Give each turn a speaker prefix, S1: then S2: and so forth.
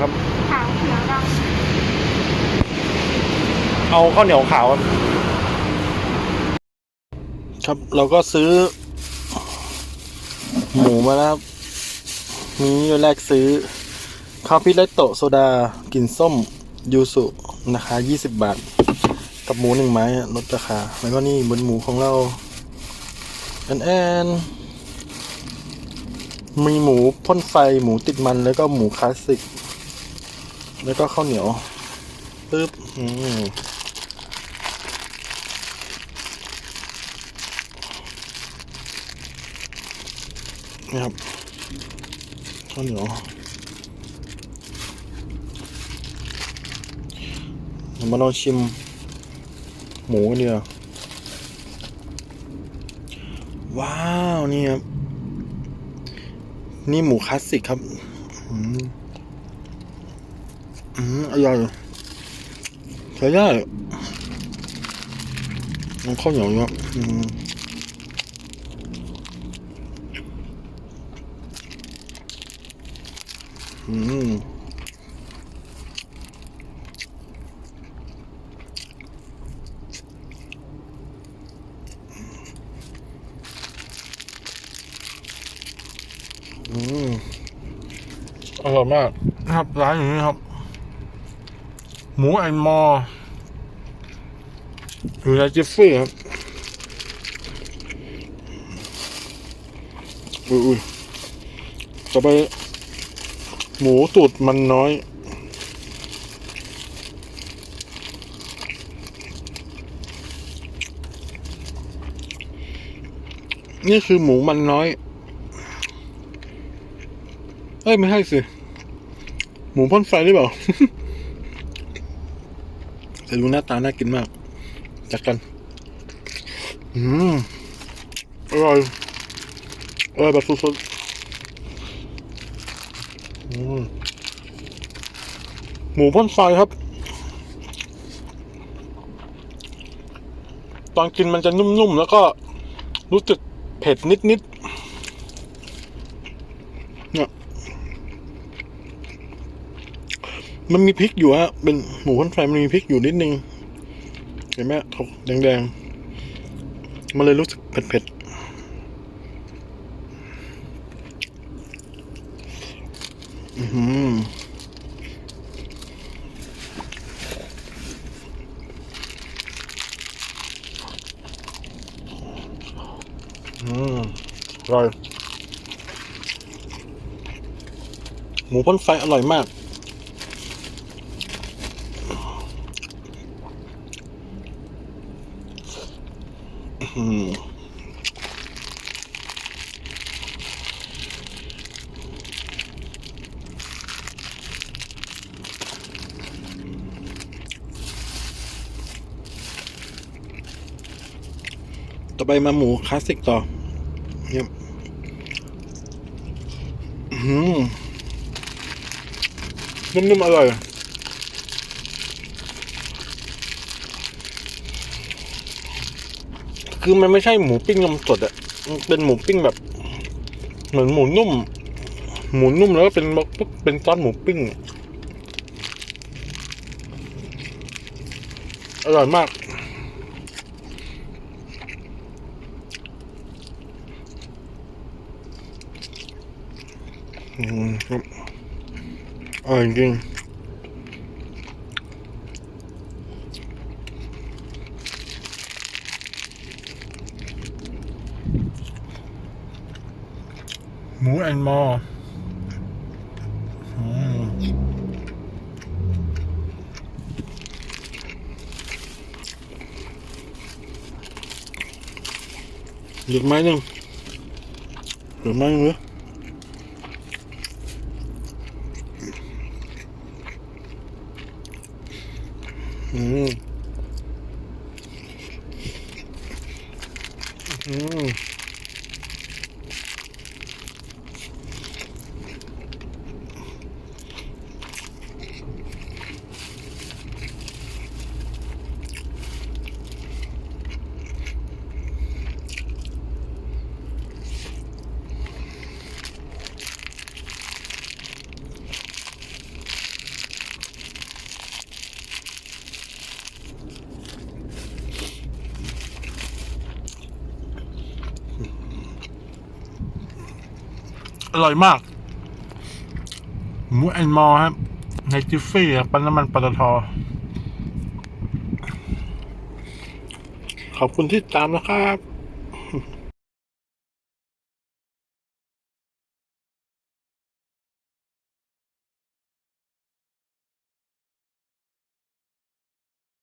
S1: ครับ
S2: ขาวเขียวด
S1: เอาข้าวเหนียวขาวครับ ครับเราก็ซื้อ หมูมาแล้วครับมีแรกซื้อข้าวพิเลตโตะโซดากลิ่นส้มยูสุราคา20 บาท กับหมูหนึ่งไม้อะลดราคา แล้วก็นี่บนหมูของเราแอนแอนมีหมูพ่นไฟหมูติดมันแล้วก็หมูคลาสสิก แล้วก็ข้าวเหนียวปึ๊บอืมนี่ครับข้าวเหนียวเดี๋ยวมาลองชิม หมูกันดีกว่าว้าว นี่ครับ นี่หมูคลาสสิกครับ อืมอืมอร่อยใช้ได้น้ำข้าวเหนียวเยอะอืมอืมอืมอร่อยมากนะครับร้านอย่างนี้ครับ หมูไอมออยู่ในจิฟฟี่ครับอุ้ยอุ้ยต่อไปหมูตูดมันน้อย นี่คือหมูมันน้อย เอ้ย ไม่ใช่สิ หมูพ่นไฟหรือเปล่า แต่ดูหน้าตาน่ากินมากจัดกัน อืมอร่อยอร่อยแบบสุดๆอืมหมูพ่นไฟครับ ตอนกินมันจะนุ่มๆ แล้วก็รู้สึกเผ็ดนิดๆ เนี่ย มันมีพริกอยู่ฮะเป็นหมูพ่นไฟมันมีพริกอยู่นิดนึง เห็นไหมถกแดงๆ มันเลยรู้สึกเผ็ดๆอือหืออืมอร่อย หมูพ่นไฟอร่อยมาก อื้อหือ ต่อไปมาหมูคลาสสิกต่อเนี่ยนุ่มๆอร่อย คือมันไม่ใช่หมูปิ้งนมสดอะมันเป็นหมูปิ้งแบบ เหมือนหมูนุ่ม หมูนุ่มแล้วก็เป็นเป็นซอสหมูปิ้ง อร่อยมาก อืมครับอร่อยจริง หมูแอนมอร์อืมเอร่อยมาก หมูแอนมอครับ ในจิฟฟี่ครับปั๊มน้ำมันปตทขอบคุณที่ตามนะครับ